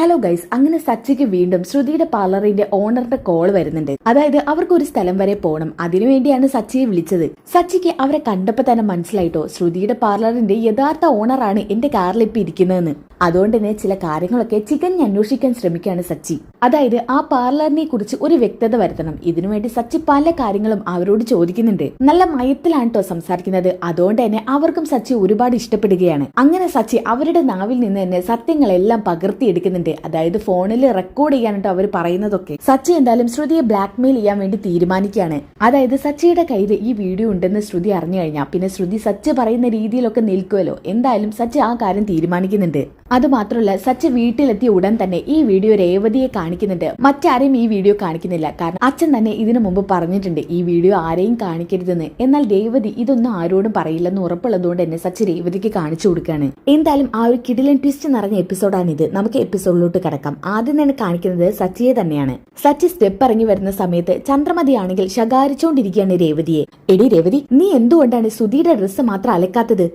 Hello guys അങ്ങനെ സച്ചിക്ക് വീണ്ടും ശ്രുതിയുടെ പാർലറിന്റെ ഓണറിന്റെ കോൾ വരുന്നുണ്ട്. അതായത് അവർക്ക് ഒരു സ്ഥലം വരെ പോകണം അതിനുവേണ്ടിയാണ് സച്ചിയെ വിളിച്ചത്. സച്ചിക്ക് അവരെ കണ്ടപ്പോ തന്നെ മനസ്സിലായിട്ടോ? ശ്രുതിയുടെ പാർലറിന്റെ യഥാർത്ഥ ഓണറാണ് എന്റെ കാറിൽ ഇപ്പൊ ഇരിക്കുന്നതെന്ന്. അതുകൊണ്ട് തന്നെ ചില കാര്യങ്ങളൊക്കെ ചികഞ്ഞ് അന്വേഷിക്കാൻ ശ്രമിക്കുകയാണ് സച്ചി. അതായത് ആ പാർലറിനെ കുറിച്ച് ഒരു വ്യക്തത വരുത്തണം. ഇതിനുവേണ്ടി സച്ചി പല കാര്യങ്ങളും അവരോട് ചോദിക്കുന്നുണ്ട്. നല്ല മയത്തിലാണ് കേട്ടോ സംസാരിക്കുന്നത്. അതുകൊണ്ട് തന്നെ അവർക്കും സച്ചി ഒരുപാട് ഇഷ്ടപ്പെടുകയാണ്. അങ്ങനെ സച്ചി അവരുടെ നാവിൽ നിന്ന് തന്നെ സത്യങ്ങളെല്ലാം പകർത്തിയെടുക്കുന്നുണ്ട്. അതായത് ഫോണിൽ റെക്കോർഡ് ചെയ്യാനായിട്ട് അവർ പറയുന്നതൊക്കെ. സച്ചി എന്തായാലും ശ്രുതിയെ ബ്ലാക്ക്മെയിൽ ചെയ്യാൻ വേണ്ടി തീരുമാനിക്കുകയാണ്. അതായത് സച്ചിയുടെ കയ്യിൽ ഈ വീഡിയോ ഉണ്ടെന്ന് ശ്രുതി അറിഞ്ഞു കഴിഞ്ഞാൽ പിന്നെ ശ്രുതി സച്ചി പറയുന്ന രീതിയിലൊക്കെ നിൽക്കുമല്ലോ എന്തായാലും സച്ചി ആ കാര്യം തീരുമാനിക്കുന്നുണ്ട്. അത് മാത്രമല്ല സച്ചി വീട്ടിലെത്തിയ ഉടൻ തന്നെ ഈ വീഡിയോ രേവതിയെ കാണിക്കുന്നുണ്ട്. മറ്റാരെയും ഈ വീഡിയോ കാണിക്കുന്നില്ല. കാരണം അച്ഛൻ തന്നെ ഇതിനു മുമ്പ് പറഞ്ഞിട്ടുണ്ട് ഈ വീഡിയോ ആരെയും കാണിക്കരുതെന്ന്. എന്നാൽ രേവതി ഇതൊന്നും ആരോടും പറയില്ലെന്ന് ഉറപ്പുള്ളതുകൊണ്ട് തന്നെ സച്ചി രേവതിക്ക് കാണിച്ചു കൊടുക്കുകയാണ്. എന്തായാലും ആ ഒരു കിടിലൻ ട്വിസ്റ്റ് നിറഞ്ഞ എപ്പിസോഡാണ് ഇത് നമുക്ക് എപ്പിസോഡിലോട്ട് കടക്കാം. ആദ്യം തന്നെ കാണിക്കുന്നത് സച്ചിയെ തന്നെയാണ്. സച്ചി സ്റ്റെപ്പ് ഇറങ്ങി വരുന്ന സമയത്ത് ചന്ദ്രമതി ആണെങ്കിൽ ശകാരിച്ചുകൊണ്ടിരിക്കുകയാണ് രേവതിയെ. എടി രേവതി നീ എന്തുകൊണ്ടാണ് സുധിയുടെ ഡ്രസ്സ് മാത്രം അലക്കാത്തത്?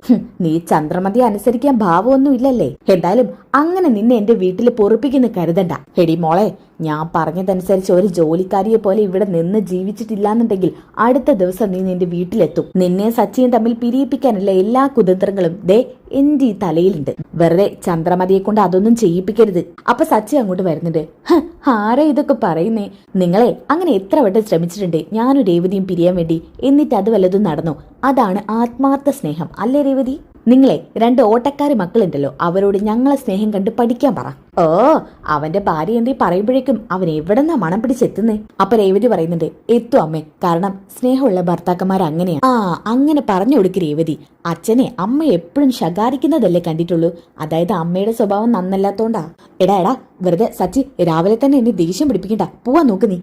നീ ചന്ദ്രമതി അനുസരിക്കാൻ ഭാവമൊന്നും ഇല്ലല്ലേ? എന്തായാലും അങ്ങനെ നിന്നെ എന്റെ വീട്ടിൽ പൊറുപ്പിക്കുന്നു കരുതണ്ട. എടി മോളെ ഞാൻ പറഞ്ഞതനുസരിച്ച് ഒരു ജോലിക്കാരിയെ പോലെ ഇവിടെ നിന്ന് ജീവിച്ചിട്ടില്ലാന്നുണ്ടെങ്കിൽ അടുത്ത ദിവസം നീ നിന്റെ വീട്ടിലെത്തും. നിന്നെ സച്ചിയും തമ്മിൽ പിരിയിപ്പിക്കാനുള്ള എല്ലാ കുതന്ത്രങ്ങളും ദേ എന്റെ ഈ തലയിലുണ്ട്. വെറുതെ ചന്ദ്രമതിയെ കൊണ്ട് അതൊന്നും ചെയ്യിപ്പിക്കരുത്. അപ്പൊ സച്ചി അങ്ങോട്ട് വരുന്നുണ്ട്. ആരാ ഇതൊക്കെ പറയുന്നേ? നിങ്ങളെ അങ്ങനെ എത്ര വട്ടം ശ്രമിച്ചിട്ടുണ്ട്? ഞാനും രേവതിയും പിരിയാൻ വേണ്ടി. എന്നിട്ട് അത് വല്ലതും നടന്നു? അതാണ് ആത്മാർത്ഥ സ്നേഹം. അല്ലേ രേവതി? നിങ്ങളെ രണ്ട് ഓട്ടക്കാരി മക്കളുണ്ടല്ലോ അവരോട് ഞങ്ങളെ സ്നേഹം കണ്ട് പഠിക്കാൻ പറ. ഓ അവന്റെ ഭാര്യ എന്തേ പറയുമ്പോഴേക്കും അവൻ എവിടെന്നാ മണം പിടിച്ചെത്തുന്നേ? അപ്പൊ രേവതി പറയുന്നുണ്ട് എത്തു അമ്മേ കാരണം സ്നേഹമുള്ള ഭർത്താക്കന്മാർ അങ്ങനെയാ. ആ അങ്ങനെ പറഞ്ഞു കൊടുക്ക് രേവതി. അച്ഛനെ അമ്മ എപ്പോഴും ശകാരിക്കുന്നതല്ലേ കണ്ടിട്ടുള്ളൂ. അതായത് അമ്മയുടെ സ്വഭാവം നന്നല്ലാത്തോണ്ടാ. എടാ എടാ വെറുതെ സച്ചി രാവിലെ തന്നെ എന്നെ ദേഷ്യം പിടിപ്പിക്കണ്ട. പോവാൻ നോക്ക് നീ.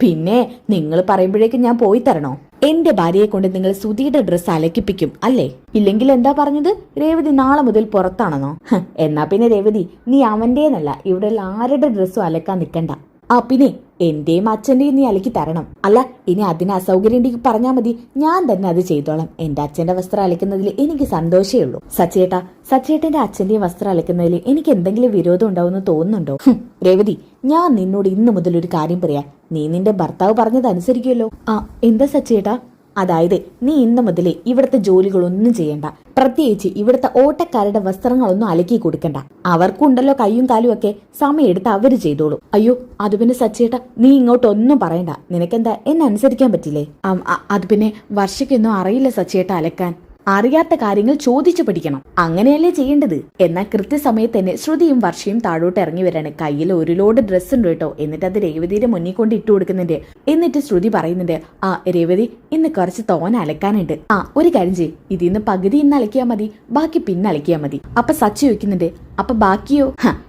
പിന്നെ നിങ്ങൾ പറയുമ്പോഴേക്കും ഞാൻ പോയി തരണോ? എന്റെ ഭാര്യയെ കൊണ്ട് നിങ്ങൾ സുധിയുടെ ഡ്രസ്സ് അലക്കിപ്പിക്കും അല്ലേ? ഇല്ലെങ്കിൽ എന്താ പറഞ്ഞത്? രേവതി നാളെ മുതൽ പുറത്താണെന്നോ? എന്നാ പിന്നെ രേവതി നീ അവന്റേന്നല്ല ഇവിടെ ആരുടെ ഡ്രസ്സും അലക്കാൻ നിൽക്കണ്ട ആ പിന്നെ എന്റെയും അച്ഛന്റെയും നീ അലക്കി തരണം. അല്ല ഇനി അതിന് അസൗകര്യം ഉണ്ടെങ്കിൽ പറഞ്ഞാൽ മതി. ഞാൻ തന്നെ അത് ചെയ്തോളാം. എന്റെ അച്ഛന്റെ വസ്ത്രം അലക്കുന്നതിൽ എനിക്ക് സന്തോഷമേ ഉള്ളൂ. സച്ചേട്ടാ സച്ചേട്ടന്റെ അച്ഛന്റെയും വസ്ത്രം അലക്കുന്നതിൽ എനിക്ക് എന്തെങ്കിലും വിരോധം ഉണ്ടാവുമെന്ന് തോന്നുന്നുണ്ടോ? രേവതി ഞാൻ നിന്നോട് ഇന്നു മുതൽ ഒരു കാര്യം പറയാം. നീ നിന്റെ ഭർത്താവ് പറഞ്ഞത് അനുസരിക്കുമല്ലോ ആ എന്താ സച്ചേട്ടാ? അതായത് നീ ഇന്നു മുതലേ ഇവിടുത്തെ ജോലികളൊന്നും ചെയ്യണ്ട. പ്രത്യേകിച്ച് ഇവിടുത്തെ ഓട്ടക്കാരുടെ വസ്ത്രങ്ങളൊന്നും അലക്കി കൊടുക്കണ്ട. അവർക്കുണ്ടല്ലോ കയ്യും കാലും ഒക്കെ. സമയമെടുത്ത് അവർ ചെയ്തോളൂ. അയ്യോ അത് പിന്നെ സച്ചേട്ട നീ ഇങ്ങോട്ടൊന്നും പറയണ്ട. നിനക്കെന്താ? എന്നെ അനുസരിക്കാൻ പറ്റില്ലേ? അത് പിന്നെ വർഷയ്ക്കൊന്നും അറിയില്ല സച്ചേട്ട അലക്കാൻ. അറിയാത്ത കാര്യങ്ങൾ ചോദിച്ചു പഠിക്കണം. അങ്ങനെയല്ലേ ചെയ്യേണ്ടത്? എന്നാൽ കൃത്യസമയത്ത് തന്നെ ശ്രുതിയും വർഷയും താഴോട്ട് ഇറങ്ങി വരാണ്. കയ്യിൽ ഒരു ലോഡ് ഡ്രസ്സ് ഉണ്ട് കേട്ടോ. എന്നിട്ട് അത് രേവതിയുടെ മുന്നിൽ കൊണ്ട് ഇട്ടു കൊടുക്കുന്നുണ്ട്. എന്നിട്ട് ശ്രുതി പറയുന്നുണ്ട് ആ രേവതി ഇന്ന് കുറച്ച് തോന അലക്കാനുണ്ട്. ആ ഒരു കാര്യം ചെയ്യ്. ഇതിന്ന് പകുതി ഇന്ന് അലക്കിയാൽ മതി. ബാക്കി പിന്നെ അലക്കിയാൽ മതി. അപ്പൊ സച്ചി ചോദിക്കുന്നുണ്ട് അപ്പൊ ബാക്കിയോ?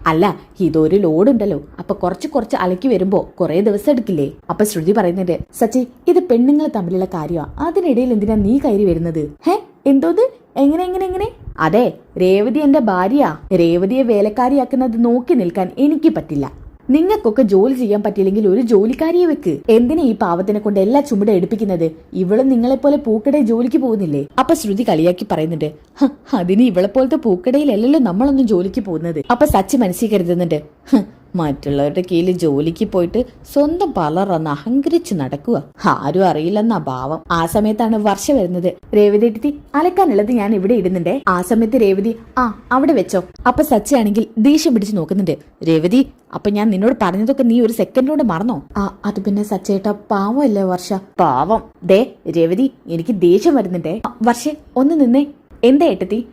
അല്ല ഇതൊരു ലോഡ് ഉണ്ടല്ലോ അപ്പൊ കുറച്ച് കുറച്ച് അലക്കി വരുമ്പോ കുറെ ദിവസം എടുക്കില്ലേ? അപ്പൊ ശ്രുതി പറയുന്നുണ്ട് സച്ചി ഇത് പെണ്ണുങ്ങൾ തമ്മിലുള്ള കാര്യമാ. അതിനിടയിൽ എന്തിനാ നീ കയറി വരുന്നത്? ഹേ എന്തോത്? എങ്ങനെ എങ്ങനെ എങ്ങനെ? അതെ രേവതി എന്റെ ഭാര്യ രേവതിയെ വേലക്കാരിയാക്കുന്നത് നോക്കി നിൽക്കാൻ എനിക്ക് പറ്റില്ല. നിങ്ങൾക്കൊക്കെ ജോലി ചെയ്യാൻ പറ്റിയില്ലെങ്കിൽ ഒരു ജോലിക്കാരിയെ വെക്ക്. എന്തിനാ ഈ പാവത്തിനെ കൊണ്ട് എല്ലാ ചുമട എടുപ്പിക്കുന്നത്? ഇവൾ നിങ്ങളെപ്പോലെ പൂക്കടയിൽ ജോലിക്ക് പോകുന്നില്ലേ? അപ്പൊ ശ്രുതി കളിയാക്കി പറയുന്നുണ്ട് "ഹ, അതിന് ഇവളെ പോലത്തെ പൂക്കടയിലല്ലല്ലോ നമ്മളൊന്നും ജോലിക്ക് പോകുന്നത്. അപ്പൊ സച്ചി മനസ്സിൽ കരുതുന്നുണ്ട് "ഹ്, മറ്റുള്ളവരുടെ കീഴിൽ ജോലിക്ക് പോയിട്ട് സ്വന്തം പലറന്ന് അഹങ്കരിച്ചു നടക്കുക. ആരും അറിയില്ലെന്നാ ഭാവം. ആ സമയത്താണ് വർഷ വരുന്നത്. രേവതി എടുത്തി അലക്കാനുള്ളത് ഞാൻ ഇവിടെ ഇടുന്നുണ്ടേ. ആ സമയത്ത് രേവതി ആ അവിടെ വെച്ചോ. അപ്പൊ സച്ചയാണെങ്കിൽ ദേഷ്യം പിടിച്ച് നോക്കുന്നുണ്ട്. രേവതി അപ്പൊ ഞാൻ നിന്നോട് പറഞ്ഞതൊക്കെ നീ ഒരു സെക്കൻഡിലൂടെ മറന്നോ? ആ അത് പിന്നെ സച്ചേട്ട പാവമല്ലേ വർഷ. പാവം. ദേ രേവതി എനിക്ക് ദേഷ്യം വരുന്നുണ്ടേ. വർഷേ ഒന്ന് നിന്നേ. എന്താ ഏട്ടത്തി?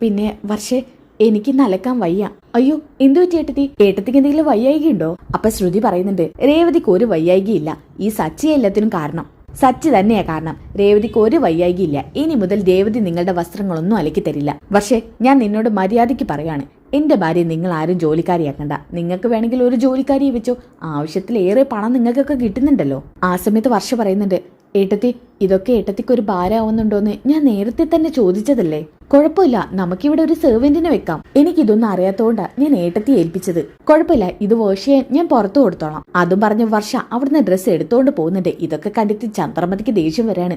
പിന്നെ വർഷേ എനിക്ക് നലക്കാൻ വയ്യ. അയ്യോ എന്തു പറ്റി ഏട്ടത്തി? ഏട്ടത്തിക്ക് എന്തെങ്കിലും വയ്യായിക ഉണ്ടോ അപ്പൊ ശ്രുതി പറയുന്നുണ്ട് രേവതിക്ക് ഒരു വയ്യായികയില്ല. ഈ സച്ചി എല്ലാത്തിനും കാരണം. സച്ചി തന്നെയാ കാരണം. രേവതിക്ക് ഒരു വയ്യായികയില്ല. ഇനി മുതൽ രേവതി നിങ്ങളുടെ വസ്ത്രങ്ങളൊന്നും അലക്കി തരില്ല. പക്ഷേ ഞാൻ നിന്നോട് മര്യാദയ്ക്ക് പറയാണ് എന്റെ ഭാര്യ നിങ്ങൾ ആരും ജോലിക്കാരിയാക്കണ്ട. നിങ്ങൾക്ക് വേണമെങ്കിൽ ഒരു ജോലിക്കാരിയെ വെച്ചോ. ആവശ്യത്തിലേറെ പണം നിങ്ങൾക്കൊക്കെ കിട്ടുന്നുണ്ടല്ലോ. ആ സമയത്ത് വർഷ പറയുന്നുണ്ട് ഏട്ടത്തി ഇതൊക്കെ ഏട്ടത്തിക്ക് ഒരു ഭാരമാവുന്നുണ്ടോന്ന് ഞാൻ നേരത്തെ തന്നെ ചോദിച്ചതല്ലേ? കുഴപ്പമില്ല നമുക്കിവിടെ ഒരു സെർവന്റിനെ വെക്കാം. എനിക്ക് ഇതൊന്നും അറിയാത്തോണ്ടാ ഞാൻ ഏട്ടത്തി ഏൽപ്പിച്ചത്. കുഴപ്പമില്ല ഇത് വാഷ് ചെയ്യാൻ ഞാൻ പുറത്തു കൊടുത്തോളാം. അതും പറഞ്ഞ വർഷ അവിടുന്ന് ഡ്രസ്സ് എടുത്തോണ്ട് പോകുന്നുണ്ട്. ഇതൊക്കെ കണ്ടിട്ട് ചന്ദ്രമതിക്ക് ദേഷ്യം വരാണ്.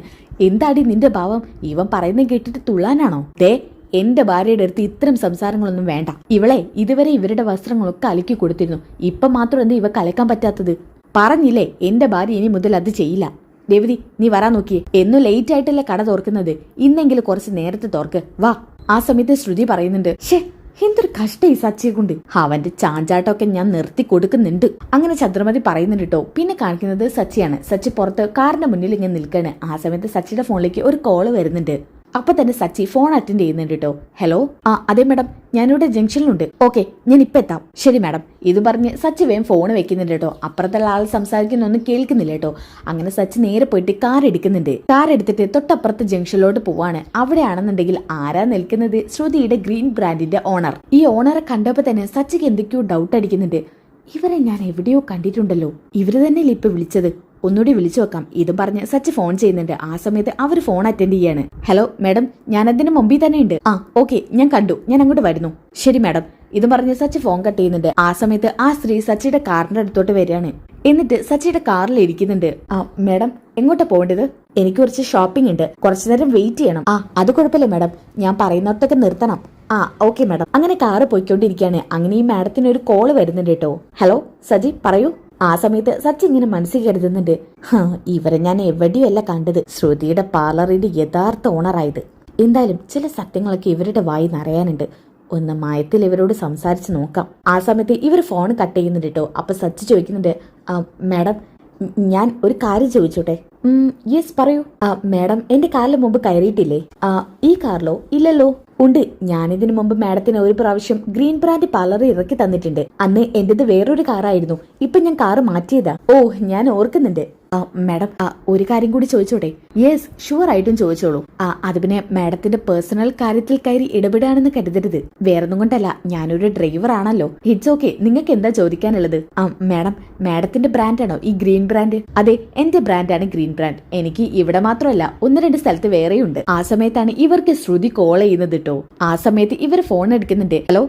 എന്താടി നിന്റെ ഭാവം? ഇവൻ പറയുന്നത് കേട്ടിട്ട് തുള്ളാനാണോ? ദേ എന്റെ ഭാര്യയുടെ അടുത്ത് ഇത്തരം സംസാരങ്ങളൊന്നും വേണ്ട. ഇവളെ ഇതുവരെ ഇവരുടെ വസ്ത്രങ്ങളൊക്കെ അലക്കി കൊടുത്തിരുന്നു. ഇപ്പൊ മാത്രം എന്താ ഇവ കലക്കാൻ പറ്റാത്തത്? പറഞ്ഞില്ലേ എന്റെ ഭാര്യ ഇനി മുതൽ അത് ചെയ്യില്ല. രവതി നീ വരാൻ നോക്കിയേ. എന്നും ലേറ്റ് ആയിട്ടല്ലേ കട തുറക്കുന്നത്. ഇന്നെങ്കിലും കുറച്ച് നേരത്തെ തുറക്ക്. വാ. ആ സമയത്ത് ശ്രുതി പറയുന്നുണ്ട് ഷേ എന്തൊരു കഷ്ട ഈ സച്ചിയെ കൊണ്ട്. അവന്റെ ചാഞ്ചാട്ടമൊക്കെ ഞാൻ നിർത്തി കൊടുക്കുന്നുണ്ട്. അങ്ങനെ ചന്ദ്രമതി പറയുന്നുണ്ട് കേട്ടോ പിന്നെ കാണിക്കുന്നത് സച്ചിയാണ്. സച്ചി പുറത്ത് കാറിന്റെ മുന്നിൽ ഇങ്ങനെ നിൽക്കാണ്. ആ സമയത്ത് സച്ചിയുടെ ഫോണിലേക്ക് ഒരു കോൾ വരുന്നുണ്ട്. അപ്പൊ തന്നെ സച്ചി ഫോൺ അറ്റൻഡ് ചെയ്യുന്നുണ്ട് കേട്ടോ ഹലോ ആ അതെ മാഡം ഞാനിവിടെ ജംഗ്ഷനിലുണ്ട്. ഓക്കെ ഞാൻ ഇപ്പൊ എത്താം. ശരി മാഡം ഇത് പറഞ്ഞ് സച്ചി വേഗം ഫോൺ വെക്കുന്നുണ്ട് കേട്ടോ അപ്പുറത്തുള്ള ആൾ സംസാരിക്കുന്നൊന്നും കേൾക്കുന്നില്ല കേട്ടോ അങ്ങനെ സച്ചി നേരെ പോയിട്ട് കാർ എടുക്കുന്നുണ്ട്. കാർ എടുത്തിട്ട് തൊട്ടപ്പുറത്ത് ജംഗ്ഷനിലോട്ട് പോവാണ്. അവിടെയാണെന്നുണ്ടെങ്കിൽ ആരാ നിൽക്കുന്നത്? ശ്രുതിയുടെ ഗ്രീൻ ബ്രാൻഡിന്റെ ഓണർ ഈ ഓണറെ കണ്ടപ്പോ തന്നെ സച്ചിക്ക് എന്തൊക്കെയോ ഡൗട്ട് അടിക്കുന്നുണ്ട്. ഇവരെ ഞാൻ എവിടെയോ കണ്ടിട്ടുണ്ടല്ലോ. ഇവർ തന്നെയല്ലേ ഇപ്പൊ വിളിച്ചത്? ഒന്നുകൂടി വിളിച്ചു വെക്കാം. ഇതും പറഞ്ഞ് സച്ചി ഫോൺ ചെയ്യുന്നുണ്ട്. ആ സമയത്ത് അവർ ഫോൺ അറ്റൻഡ് ചെയ്യാണ്. ഹലോ മാഡം ഞാൻ അതിന് മുമ്പിൽ തന്നെ ഉണ്ട്. ആ ഓക്കെ ഞാൻ കണ്ടു. ഞാൻ അങ്ങോട്ട് വരുന്നു. ശരി മാഡം. ഇതും പറഞ്ഞ് സച്ചി ഫോൺ കട്ട് ചെയ്യുന്നുണ്ട്. ആ സമയത്ത് ആ സ്ത്രീ സച്ചിയുടെ കാറിന്റെ അടുത്തോട്ട് വരികയാണ്. എന്നിട്ട് സച്ചിയുടെ കാറിൽ ഇരിക്കുന്നുണ്ട്. ആ മാഡം എങ്ങോട്ടാ പോകേണ്ടത്? എനിക്ക് കുറച്ച് ഷോപ്പിംഗ് ഉണ്ട്. കുറച്ചു നേരം വെയിറ്റ് ചെയ്യണം. ആ അത് കുഴപ്പമില്ല മാഡം. ഞാൻ പറയുന്നിടത്തൊക്കെ നിർത്തണം. ആ ഓക്കെ മാഡം. അങ്ങനെ കാറ് പോയിക്കൊണ്ടിരിക്കുകയാണ്. അങ്ങനെ ഈ മാഡത്തിന് ഒരു കോൾ വരുന്നുണ്ട് കേട്ടോ. ഹലോ സജി പറയൂ. ആ സമയത്ത് സച്ചി ഇങ്ങനെ മനസ്സിൽ കരുതുന്നുണ്ട് ഇവരെ ഞാൻ എവിടെയല്ല കണ്ടത്? ശ്രുതിയുടെ പാർലറിന്റെ യഥാർത്ഥ ഓണറായത് എന്തായാലും ചില സത്യങ്ങളൊക്കെ ഇവരുടെ വായി നിറയാനുണ്ട്. ഒന്ന് മയത്തിൽ ഇവരോട് സംസാരിച്ച് നോക്കാം. ആ സമയത്ത് ഇവർ ഫോൺ കട്ട് ചെയ്യുന്നുണ്ട് കേട്ടോ അപ്പൊ സച്ചി ചോദിക്കുന്നുണ്ട് "ആ, മാഡം ഞാൻ ഒരു കാര്യം ചോദിച്ചോട്ടെ? യെസ് പറയൂ. മാഡം എന്റെ കാറിന് മുമ്പ് കയറിയിട്ടില്ലേ? ഈ കാറിലോ? ഇല്ലല്ലോ. ഉണ്ട്. ഞാനിതിനു മുമ്പ് മാഡത്തിന് ഒരു പ്രാവശ്യം ഗ്രീൻ ബ്രാൻഡ് പാർലർ ഇറക്കി തന്നിട്ടുണ്ട്. അന്ന് എന്റേത് വേറൊരു കാറായിരുന്നു. ഇപ്പൊ ഞാൻ കാറ് മാറ്റിയതാ. ഓ ഞാൻ ഓർക്കുന്നുണ്ട്. മാഡം ഒരു കാര്യം കൂടി ചോദിച്ചോട്ടെ? യെസ് ഷുവർ ആയിട്ടും ചോദിച്ചോളൂ. ആ അത് പിന്നെ മാഡത്തിന്റെ പേഴ്സണൽ കാര്യത്തിൽ കയറി ഇടപെടാണെന്ന് കരുതരുത്. വേറൊന്നും കൊണ്ടല്ല ഞാനൊരു ഡ്രൈവർ ആണല്ലോ. ഇറ്റ്സ് ഓക്കെ നിങ്ങൾക്ക് എന്താ ചോദിക്കാനുള്ളത്? ആ മാഡം മാഡത്തിന്റെ ബ്രാൻഡാണോ ഈ ഗ്രീൻ ബ്രാൻഡ് അതെ എന്റെ ബ്രാൻഡാണ് ഗ്രീൻ ബ്രാൻഡ് എനിക്ക് ഇവിടെ മാത്രമല്ല ഒന്ന് രണ്ട് സ്ഥലത്ത് വേറെയുണ്ട്. ആ സമയത്താണ് ഇവർക്ക് ശ്രുതി കോൾ ചെയ്യുന്നത് കേട്ടോ ആ സമയത്ത് ഇവർ ഫോൺ എടുക്കുന്നുണ്ട്. ഹലോ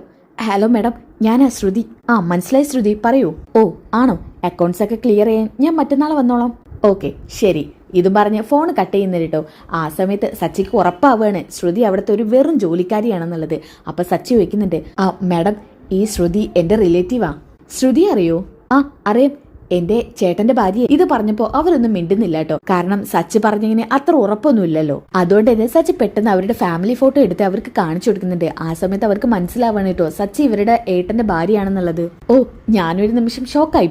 ഹലോ മാഡം ഞാൻ ശ്രുതി. ആ മനസ്സിലായി ശ്രുതി. പറയൂ. ഓ ആണോ? അക്കൗണ്ട്സ് ഒക്കെ ക്ലിയർ ചെയ്യാൻ ഞാൻ മറ്റന്നാൾ വന്നോളാം. ഓക്കെ ശരി. ഇതും പറഞ്ഞ് ഫോൺ കട്ട് ചെയ്യുന്നത് കേട്ടോ. ആ സമയത്ത് സച്ചിക്ക് ഉറപ്പാവുകയാണ്. ശ്രുതി അവിടുത്തെ ഒരു വെറും ജോലിക്കാരിയാണെന്നുള്ളത്. അപ്പൊ സച്ചി ചോദിക്കുന്നുണ്ട്. ആ മാഡം ഈ ശ്രുതി എന്റെ റിലേറ്റീവാ ശ്രുതി അറിയോ? ആ അറിയാം. എന്റെ ചേട്ടന്റെ ഭാര്യ ഇത് പറഞ്ഞപ്പോ അവരൊന്നും മിണ്ടുന്നില്ല കേട്ടോ കാരണം സച്ച് പറഞ്ഞിങ്ങനെ അത്ര ഉറപ്പൊന്നുമില്ലല്ലോ. അതുകൊണ്ട് തന്നെ സച്ച് പെട്ടെന്ന് അവരുടെ ഫാമിലി ഫോട്ടോ എടുത്ത് അവർക്ക് കാണിച്ചു കൊടുക്കുന്നുണ്ട്. ആ സമയത്ത് അവർക്ക് മനസ്സിലാവാണ് കേട്ടോ സച്ച് ഇവരുടെ ഏട്ടന്റെ ഭാര്യയാണെന്നുള്ളത്. ഓ ഞാനൊരു നിമിഷം ഷോക്കായി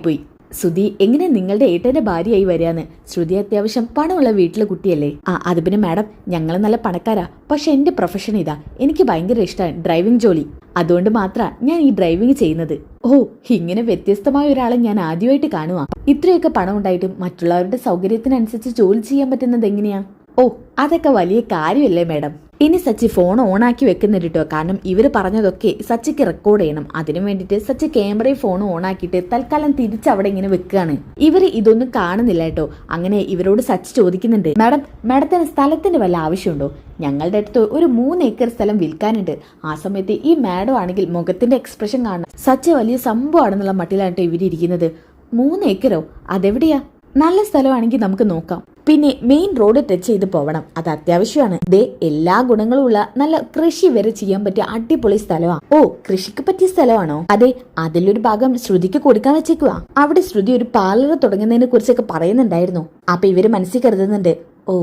ശ്രുതി എങ്ങനെ നിങ്ങളുടെ ഏട്ടന്റെ ഭാര്യയായി വരികയെന്ന് ശ്രുതി അത്യാവശ്യം പണമുള്ള വീട്ടിലെ കുട്ടിയല്ലേ? ആ അത് പിന്നെ മാഡം ഞങ്ങൾ നല്ല പണക്കാരാ. പക്ഷെ എന്റെ പ്രൊഫഷൻ ഇതാ. എനിക്ക് ഭയങ്കര ഇഷ്ടമാണ് ഡ്രൈവിംഗ് ജോലി. അതുകൊണ്ട് മാത്ര ഞാൻ ഈ ഡ്രൈവിംഗ് ചെയ്യുന്നത്. ഓ ഇങ്ങനെ വ്യത്യസ്തമായ ഒരാളെ ഞാൻ ആദ്യമായിട്ട് കാണുക ഇത്രയൊക്കെ പണം ഉണ്ടായിട്ടും മറ്റുള്ളവരുടെ സൗകര്യത്തിനനുസരിച്ച് ജോലി ചെയ്യാൻ പറ്റുന്നത് എങ്ങനെയാ? ഓ അതൊക്കെ വലിയ കാര്യമല്ലേ മാഡം. ഇനി സച്ചി ഫോൺ ഓണാക്കി വെക്കുന്നില്ല കേട്ടോ കാരണം ഇവർ പറഞ്ഞതൊക്കെ സച്ചിക്ക് റെക്കോർഡ് ചെയ്യണം. അതിനു വേണ്ടിയിട്ട് സച്ചി ക്യാമറയിൽ ഫോൺ ഓണാക്കിയിട്ട് തൽക്കാലം തിരിച്ച് അവിടെ ഇങ്ങനെ വെക്കുകയാണ്. ഇവർ ഇതൊന്നും കാണുന്നില്ല കേട്ടോ അങ്ങനെ ഇവരോട് സച്ചി ചോദിക്കുന്നുണ്ട് മാഡം മാഡത്തിന് സ്ഥലത്തിന്റെ വല്ല ആവശ്യമുണ്ടോ? ഞങ്ങളുടെ അടുത്ത് ഒരു മൂന്ന് ഏക്കർ സ്ഥലം വിൽക്കാനുണ്ട്. ആ സമയത്ത് ഈ മാഡം ആണെങ്കിൽ മുഖത്തിന്റെ എക്സ്പ്രഷൻ കാണണം. സച്ചി വലിയ സംഭവമാണെന്നുള്ള മട്ടിലാണ് ഇവരിയ്ക്കുന്നത് മൂന്ന് ഏക്കറോ? അതെവിടെയാ? നല്ല സ്ഥലമാണെങ്കിൽ നമുക്ക് നോക്കാം. പിന്നെ മെയിൻ റോഡ് ടച്ച് ചെയ്ത് പോവണം. അത് അത്യാവശ്യമാണ്. ദേ എല്ലാ ഗുണങ്ങളുമുള്ള നല്ല കൃഷി വരെ ചെയ്യാൻ പറ്റിയ അടിപൊളി സ്ഥലമാണ് ഓ കൃഷിക്ക് പറ്റിയ സ്ഥലമാണോ? അതെ അതിലൊരു ഭാഗം ശ്രുതിക്ക് കൊടുക്കാൻ വെച്ചേക്കുക അവിടെ ശ്രുതി ഒരു പാർലർ തുടങ്ങുന്നതിനെ കുറിച്ചൊക്കെ പറയുന്നുണ്ടായിരുന്നു. അപ്പൊ ഇവർ മനസ്സിൽ കരുതുന്നുണ്ട് ഓ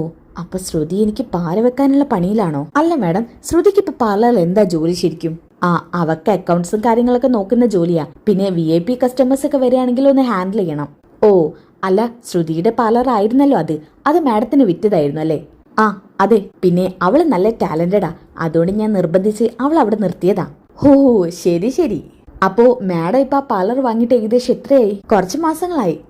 അപ്പൊ ശ്രുതി എനിക്ക് പാല വെക്കാനുള്ള പണിയിലാണോ? അല്ല മാഡം ശ്രുതിക്ക് ഇപ്പൊ പാർലറിൽ എന്താ ജോലി ശരിക്കും? ആ അവക്ക് അക്കൗണ്ട്സും കാര്യങ്ങളൊക്കെ നോക്കുന്ന ജോലിയാ. പിന്നെ വി ഐ പി കസ്റ്റമേഴ്സ് ഒക്കെ വരികയാണെങ്കിൽ ഒന്ന് ഹാൻഡിൽ ചെയ്യണം. ഓ അല്ല ശ്രുതിയുടെ പാർലർ ആയിരുന്നല്ലോ അത്. അത് മാഡത്തിന് വിറ്റതായിരുന്നു അല്ലേ? ആ അതെ. പിന്നെ അവൾ നല്ല ടാലന്റഡാ. അതുകൊണ്ട് ഞാൻ നിർബന്ധിച്ച് അവൾ അവിടെ നിർത്തിയതാ. ഹോ ശരി ശരി. അപ്പോ മാഡം ഇപ്പൊ പാർലർ വാങ്ങിയിട്ട് ഏകദേശം എത്രയായി? കുറച്ച് മാസങ്ങളായി.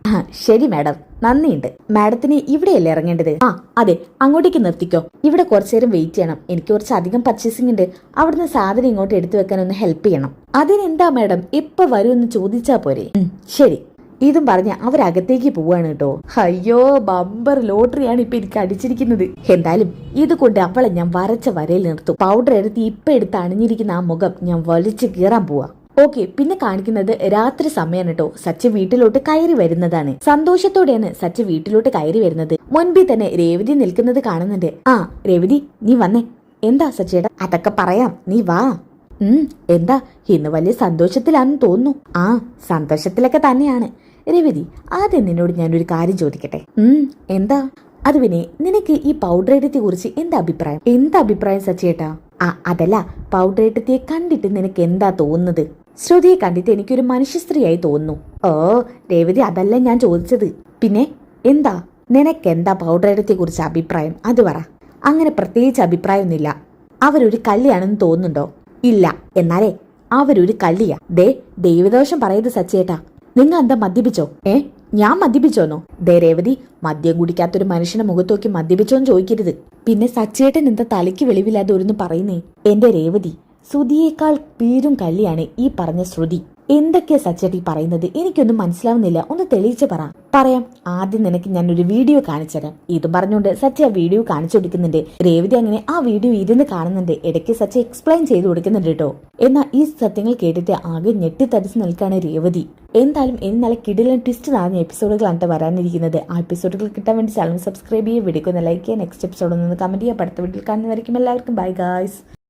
ശരി മാഡം. നന്ദിയുണ്ട്. മാഡത്തിന് ഇവിടെയല്ലേ ഇറങ്ങേണ്ടത്? ആ അതെ. അങ്ങോട്ടേക്ക് നിർത്തിക്കോ. ഇവിടെ കുറച്ചു നേരം വെയിറ്റ് ചെയ്യണം. എനിക്ക് കുറച്ച് അധികം പർച്ചേസിംഗ് ഉണ്ട്. അവിടുന്ന് സാധനം ഇങ്ങോട്ട് എടുത്തു വെക്കാൻ ഒന്ന് ഹെൽപ്പ് ചെയ്യണം. അതിനെന്താ മാഡം? എപ്പോ വരുമെന്ന് ചോദിച്ചാ പോരെ. ശരി. ഇതും പറഞ്ഞ് അവരകത്തേക്ക് പോവാണ് കേട്ടോ. അയ്യോ ബമ്പർ ലോട്ടറിയാണ് ഇപ്പൊ എനിക്ക് അടിച്ചിരിക്കുന്നത്. എന്തായാലും ഇത് കൊണ്ട് അവളെ ഞാൻ വരച്ച വരയിൽ നിർത്തും. പൗഡർ എടുത്ത് ഇപ്പൊ എടുത്ത് അണിഞ്ഞിരിക്കുന്ന ആ മുഖം ഞാൻ വലിച്ചു കീറാൻ പോവാ. ഓക്കെ പിന്നെ കാണിക്കുന്നത് രാത്രി സമയമാണ് കേട്ടോ. സച്ച് വീട്ടിലോട്ട് കയറി വരുന്നതാണ്. സന്തോഷത്തോടെയാണ് സച്ച് വീട്ടിലോട്ട് കയറി വരുന്നത്. മുൻപിൽ തന്നെ രേവതി നിൽക്കുന്നത് കാണുന്നുണ്ട്. ആ രേവതി നീ വന്നേ. എന്താ സച്ചേട്ടാ അതൊക്കെ പറയാം. നീ വാ. ഉം എന്താ? ഇന്ന് വലിയ സന്തോഷത്തിലാണെന്ന് തോന്നുന്നു. ആ സന്തോഷത്തിലൊക്കെ തന്നെയാണ്. രവതി ആദ്യം നിന്നോട് ഞാനൊരു കാര്യം ചോദിക്കട്ടെ? എന്താ? അത് പിന്നെ നിനക്ക് ഈ പൗഡറേറ്റത്തെ കുറിച്ച് എന്താ അഭിപ്രായം? എന്താ അഭിപ്രായം സച്ചേട്ടാ ആ അതല്ല പൗഡറേറ്റത്തെ കണ്ടിട്ട് നിനക്ക് എന്താ തോന്നുന്നത്? ശ്രുതിയെ കണ്ടിട്ട് എനിക്കൊരു മനുഷ്യ സ്ത്രീയായി തോന്നുന്നു. ഓ രേവതി അതല്ല ഞാൻ ചോദിച്ചത്. പിന്നെ എന്താ? നിനക്ക് നിനക്കെന്താ പൗഡറേറ്റത്തെ കുറിച്ച് അഭിപ്രായം? അത് പറ. അങ്ങനെ പ്രത്യേകിച്ച് അഭിപ്രായമൊന്നുമില്ല. അവരൊരു കള്ളിയാണെന്ന് തോന്നുന്നുണ്ടോ? ഇല്ല. എന്നാലേ അവരൊരു കള്ളിയാ ദേ ദൈവദോഷം പറയത് സച്ചേട്ടാ നിങ്ങൾ എന്താ മദ്യപിച്ചോ? ഏ? ഞാൻ മദ്യപിച്ചോന്നോ? ദേ രേവതി മദ്യം കുടിക്കാത്തൊരു മനുഷ്യനെ മുഖത്ത് നോക്കി മദ്യപിച്ചോന്ന് ചോദിക്കരുത്. പിന്നെ സച്ചേട്ടൻ എന്താ തലയ്ക്ക് വെളിവില്ലാതെ ഒരുന്ന് പറയുന്നേ? എന്റെ രേവതി ശ്രുതിയേക്കാൾ പേരും കല്ലിയാണ് ഈ പറഞ്ഞ ശ്രുതി. എന്തൊക്കെയാ സച്ചേട്ടി പറയുന്നത്? എനിക്കൊന്നും മനസ്സിലാവുന്നില്ല. ഒന്ന് തെളിയിച്ച് പറ. പറയാം. ആദ്യം നിനക്ക് ഞാൻ ഒരു വീഡിയോ കാണിച്ചു തരാം ഇതും പറഞ്ഞുകൊണ്ട് സച്ച ആ വീഡിയോ കാണിച്ചു കൊടുക്കുന്നുണ്ട്. രേവതി അങ്ങനെ ആ വീഡിയോ ഇരുന്ന് കാണുന്നുണ്ട്. ഇടയ്ക്ക് സച്ച എക്സ്പ്ലെയിൻ ചെയ്ത് കൊടുക്കുന്നുണ്ട് കേട്ടോ. എന്നാൽ ഈ സത്യങ്ങൾ കേട്ടിട്ട് ആകെ ഞെട്ടിത്തരിച്ച് നിൽക്കാണ് രേവതി. എന്തായാലും ഇനി നല്ല കിടിലൻ ട്വിസ്റ്റ് നടന്ന എപ്പിസോഡുകളാണ് വരാനിരിക്കുന്നത്. ആ എപ്പിസോഡുകൾ കിട്ടാൻ വേണ്ടി ചാനൽ സബ്സ്ക്രൈബ് ചെയ്യുക വീഡിയോ ലൈക്ക് ചെയ്യുക നെക്സ്റ്റ് എപ്പിസോഡ് ഒന്ന് കമന്റ് ചെയ്യുക. അടുത്ത വീട്ടിൽ കാണുന്നതായിരിക്കും എല്ലാവർക്കും ബൈ ഗായ്സ്